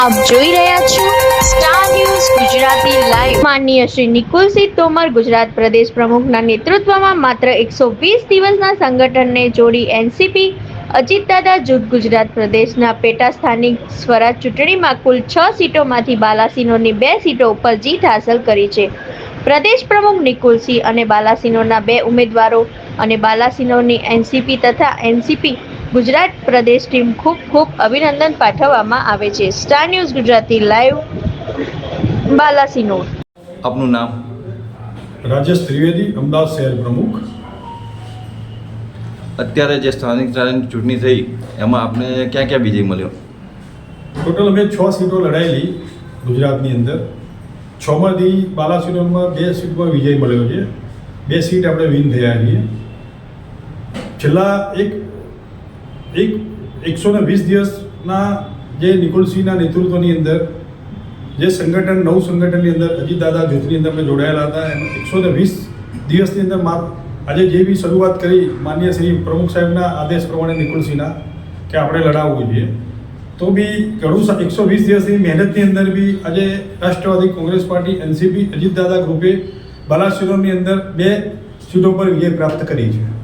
આપ જોઈ રહ્યા છો સ્ટાર ન્યૂઝ ગુજરાતી લાઈવ માનનીય શ્રી નિકુલસિંહ તોમર ગુજરાત પ્રદેશ પ્રમુખના નેતૃત્વમાં માત્ર એકસો વીસ દિવસના સંગઠનને જોડી એનસીપી અજીતદાદા જૂથ ગુજરાત પ્રદેશના પેટા સ્થાનિક સ્વરાજ ચૂંટણીમાં કુલ છ સીટોમાંથી બાલાસિનોની બે સીટો ઉપર જીત હાંસલ કરી છે. પ્રદેશ પ્રમુખ નિકુલસિંહ અને બાલાસિનોના બે ઉમેદવારો અને બાલાસિનોની એનસીપી તથા એનસીપી ગુજરાત પ્રદેશ ટીમ ખૂબ ખૂબ અભિનંદન પાઠવવામાં આવે છે. Star news Gujarati live Balasinor આપનું નામ? રાજેશ ત્રિવેદી અમદાવાદ શહેર પ્રમુખ. અત્યારે જે સ્થાનિક ચૂંટણી થઈ એમાં આપને ક્યાં ક્યાં વિજય મળ્યો? ટોટલ અમે છ સીટો લડાયેલી ગુજરાતની અંદર. છમાંથી બાલાસિનોરમાં બે સીટમાં વિજય મળ્યો છે. બે સીટ આપણે વિન થયા છીએ. છેલ્લા એક એક એકસો ને વીસ દિવસના જે નિકુલસિંહના નેતૃત્વની અંદર, જે સંગઠન, નવું સંગઠનની અંદર અજીત દાદા જૂથની અંદર અમે જોડાયેલા હતા. એમાં એકસો ને વીસ દિવસની અંદર મા આજે જે બી શરૂઆત કરી માન્ય શ્રી પ્રમુખ સાહેબના આદેશ પ્રમાણે નિકુલસિંહના, કે આપણે લડાવવું જોઈએ. તો બી ઘણું એકસો વીસ દિવસની મહેનતની અંદર બી આજે Rashtravadi Congress party, NCP, Ajitdada ગ્રુપે બાલાસિનોરની અંદર બે સીટો પર વિજય પ્રાપ્ત કરી છે.